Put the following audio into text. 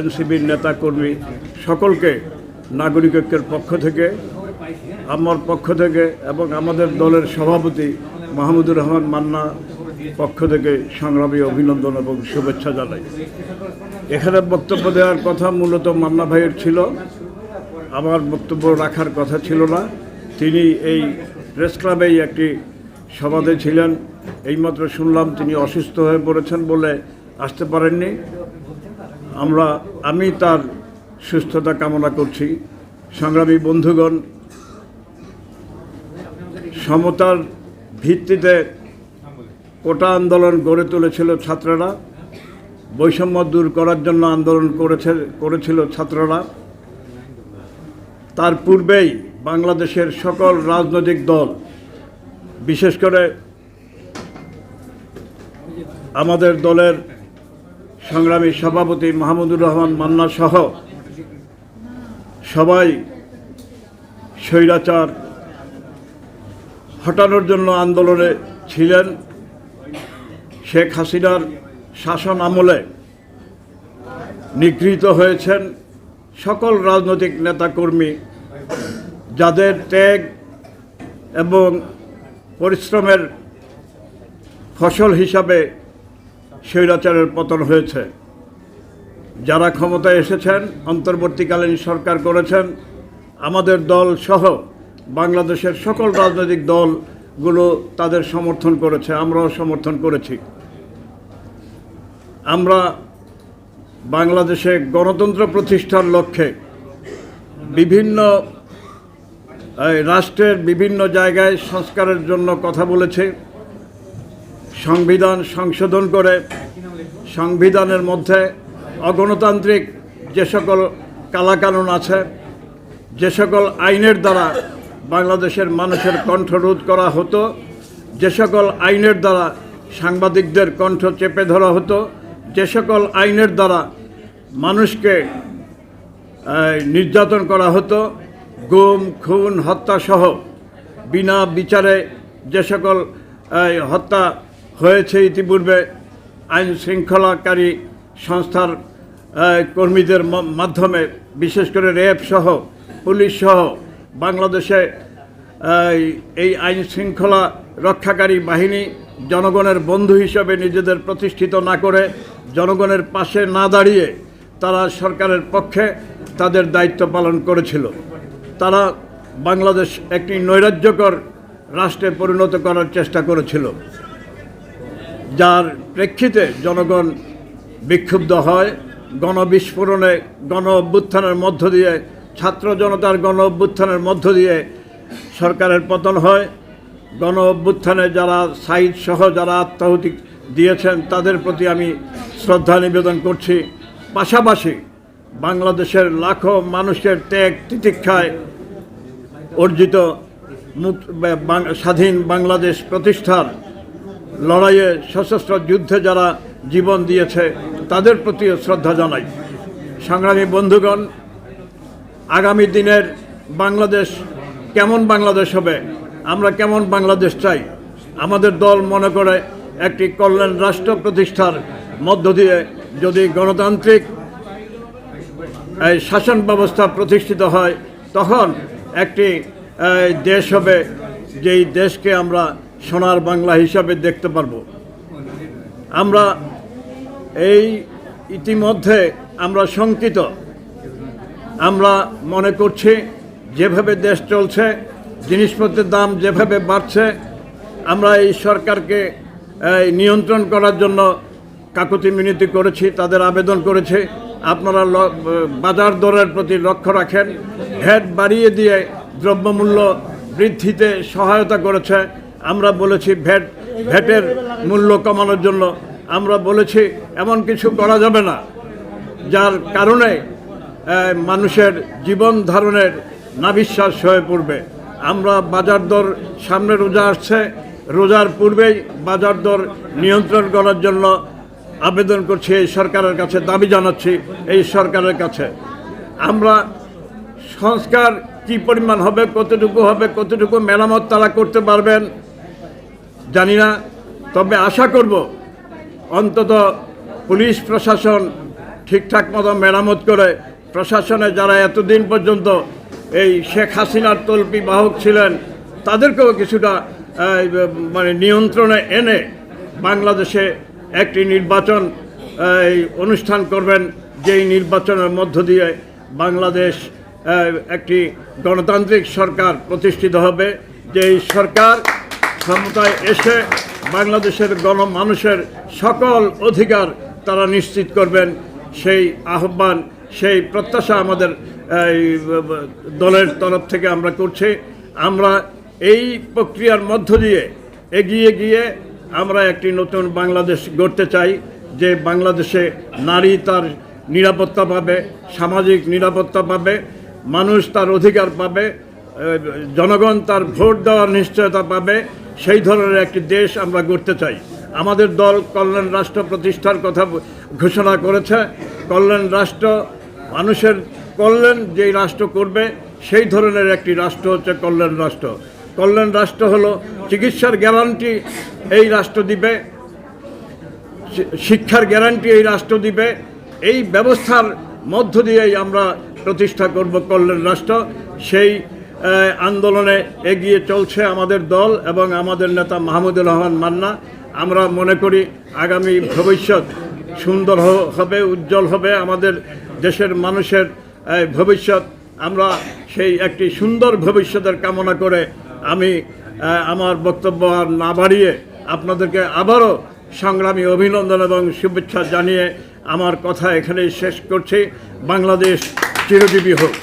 এনসিবির নেতা কর্মী সকলকে নাগরিক ঐক্যের পক্ষ থেকে, আমার পক্ষ থেকে এবং আমাদের দলের সভাপতি মাহমুদুর রহমান মান্না পক্ষ থেকে সংগ্রামী অভিনন্দন এবং শুভেচ্ছা জানাই। এখানে বক্তব্য দেওয়ার কথা মূলত মান্না ভাইয়ের ছিল, আমার বক্তব্য রাখার কথা ছিল না। তিনি এই প্রেস ক্লাবেই একটি সভাতে ছিলেন, এইমাত্র শুনলাম তিনি অসুস্থ হয়ে পড়েছেন বলে আসতে পারেননি। আমরা, আমি তার সুস্থতা কামনা করছি। সংগ্রামী বন্ধুগণ, সমতার ভিত্তিতে কোটা আন্দোলন গড়ে তুলেছিল ছাত্ররা, বৈষম্য দূর করার জন্য আন্দোলন করেছে, করেছিল ছাত্ররা। তার পূর্বেই বাংলাদেশের সকল রাজনৈতিক দল, বিশেষ করে আমাদের দলের সংগ্রামী সভাপতি মাহমুদুর রহমান মান্না সহ সবাই স্বৈরাচার হটানোর জন্য আন্দোলনে ছিলেন। শেখ হাসিনার শাসন আমলে নিগৃহীত হয়েছেন সকল রাজনৈতিক নেতাকর্মী যাদের ত্যাগ এবং পরিশ্রমের ফসল হিসাবে স্বৈরাচারের পতন হয়েছে। যারা ক্ষমতায় এসেছেন, অন্তর্বর্তীকালীন সরকার করেছেন, আমাদের দল সহ বাংলাদেশের সকল রাজনৈতিক দলগুলো তাদের সমর্থন করেছে, আমরাও সমর্থন করেছি। আমরা বাংলাদেশে গণতন্ত্র প্রতিষ্ঠার লক্ষ্যে বিভিন্ন রাষ্ট্রের বিভিন্ন জায়গায় সংস্কারের জন্য কথা বলেছে। সংবিধান সংশোধন করে সংবিধানের মধ্যে অগণতান্ত্রিক যে সকল কালাকানুন আছে, যে সকল আইনের দ্বারা বাংলাদেশের মানুষের কণ্ঠরোধ করা হতো, যে সকল আইনের দ্বারা সাংবাদিকদের কণ্ঠ চেপে ধরা হতো, যে সকল আইনের দ্বারা মানুষকে নির্যাতন করা হতো, গুম, খুন, হত্যাসহ বিনা বিচারে যে সকল হত্যা হয়েছে ইতিপূর্বে আইন শৃঙ্খলাকারী সংস্থার কর্মীদের মাধ্যমে বিশেষ করে র্যাব সহ পুলিশ সহ বাংলাদেশে এই, আইন শৃঙ্খলা রক্ষাকারী বাহিনী জনগণের বন্ধু হিসাবে নিজেদের প্রতিষ্ঠিত না করে জনগণের পাশে না দাঁড়িয়ে তারা সরকারের পক্ষে তাদের দায়িত্ব পালন করেছিল। তারা বাংলাদেশ একটি নৈরাজ্যকর রাষ্ট্রে পরিণত করার চেষ্টা করেছিল। যার প্রেক্ষিতে জনগণ বিক্ষুব্ধ হয়, গণবিস্ফোরণে গণ অভ্যুত্থানের মধ্য দিয়ে, ছাত্র জনতার গণ অভ্যুত্থানের মধ্য দিয়ে সরকারের পতন হয়। গণ অভ্যুত্থানে যারা সাইদ সহ যারা আত্মাহুতি দিয়েছেন, তাদের প্রতি আমি শ্রদ্ধা নিবেদন করছি। পাশাপাশি বাংলাদেশের লাখো মানুষের ত্যাগ তিতিক্ষায় অর্জিত স্বাধীন বাংলাদেশ প্রতিষ্ঠার লড়াইয়ে সশস্ত্র যুদ্ধে যারা জীবন দিয়েছে, তাদের প্রতিও শ্রদ্ধা জানাই। সংগ্রামী বন্ধুগণ, আগামী দিনের বাংলাদেশ কেমন বাংলাদেশ হবে, আমরা কেমন বাংলাদেশ চাই? আমাদের দল মনে করে একটি কল্যাণ রাষ্ট্র প্রতিষ্ঠার মধ্য দিয়ে যদি গণতান্ত্রিক এই শাসন ব্যবস্থা প্রতিষ্ঠিত হয়, তখন একটি দেশ হবে যেই দেশকে আমরা সোনার বাংলা হিসাবে দেখতে পারব। আমরা এই ইতিমধ্যে আমরা শঙ্কিত। আমরা মনে করছি যেভাবে দেশ চলছে, জিনিসপত্রের দাম যেভাবে বাড়ছে, আমরা এই সরকারকে নিয়ন্ত্রণ করার জন্য কাকুতি মিনতি করেছি, তাদের আবেদন করেছে। আপনারা বাজার দরের প্রতি লক্ষ্য রাখেন। ভ্যাট বাড়িয়ে দিয়ে দ্রব্যমূল্য বৃদ্ধিতে সহায়তা করেছে। আমরা বলেছি ভ্যাট ভ্যাটের মূল্য কমানোর জন্য। আমরা বলেছি এমন কিছু করা যাবে না, যার কারণে মানুষের জীবন ধারণের নাবিশ্বাস হয়ে পড়বে। আমরা বাজার দর সামনে রোজা আসছে, রোজার পূর্বেই বাজার দর নিয়ন্ত্রণ করার জন্য আবেদন করছি, এই সরকারের কাছে দাবি জানাচ্ছি, এই সরকারের কাছে। আমরা সংস্কার কি পরিমাণ হবে, কতটুকু হবে, কতটুকু মেরামত তারা করতে পারবেন জানি না, তবে আশা করব অন্তত পুলিশ প্রশাসন ঠিকঠাক মতো মেরামত করে প্রশাসনে যারা এতদিন পর্যন্ত এই শেখ হাসিনার তল্পি বাহক ছিলেন, তাদেরকেও কিছুটা মানে নিয়ন্ত্রণে এনে বাংলাদেশে একটি নির্বাচন অনুষ্ঠান করবেন, যেই নির্বাচনের মধ্য দিয়ে বাংলাদেশ একটি গণতান্ত্রিক সরকার প্রতিষ্ঠিত হবে, যেই সরকার ক্ষমতায় এসে বাংলাদেশের গণমানুষের সকল অধিকার তারা নিশ্চিত করবেন। সেই আহ্বান, সেই প্রত্যাশা আমাদের দলের তরফ থেকে আমরা করছি। আমরা এই প্রক্রিয়ার মধ্য দিয়ে এগিয়ে গিয়ে আমরা একটি নতুন বাংলাদেশ গড়তে চাই, যে বাংলাদেশে নারী তার নিরাপত্তা পাবে, সামাজিক নিরাপত্তা পাবে, মানুষ তার অধিকার পাবে জনগণ তার ভোট দেওয়ার নিশ্চয়তা পাবে সেই ধরনের একটি দেশ আমরা গড়তে চাই। আমাদের দল কল্যাণ রাষ্ট্র প্রতিষ্ঠার কথা ঘোষণা করেছে। কল্যাণ রাষ্ট্র, মানুষের কল্যাণ যেই রাষ্ট্র করবে, সেই ধরনের একটি রাষ্ট্র হচ্ছে কল্যাণ রাষ্ট্র। কল্যাণ রাষ্ট্র হলো চিকিৎসার গ্যারান্টি এই রাষ্ট্র দিবে শিক্ষার গ্যারান্টি এই রাষ্ট্র দিবে। এই ব্যবস্থার মধ্য দিয়েই আমরা প্রতিষ্ঠা করব কল্যাণ রাষ্ট্র। সেই আন্দোলনে এগিয়ে চলছে আমাদের দল এবং আমাদের নেতা মাহমুদুর রহমান মান্না। আমরা মনে করি আগামী ভবিষ্যৎ সুন্দর হবে, উজ্জ্বল হবে। আমাদের দেশের মানুষের ভবিষ্যৎ। আমরা সেই একটি সুন্দর ভবিষ্যতের কামনা করে আমি আমার বক্তব্য আর না বাড়িয়ে আপনাদেরকে আবারও সংগ্রামী অভিনন্দন এবং শুভেচ্ছা জানিয়ে আমার কথা এখানেই শেষ করছি। বাংলাদেশ চিরজীবী হোক।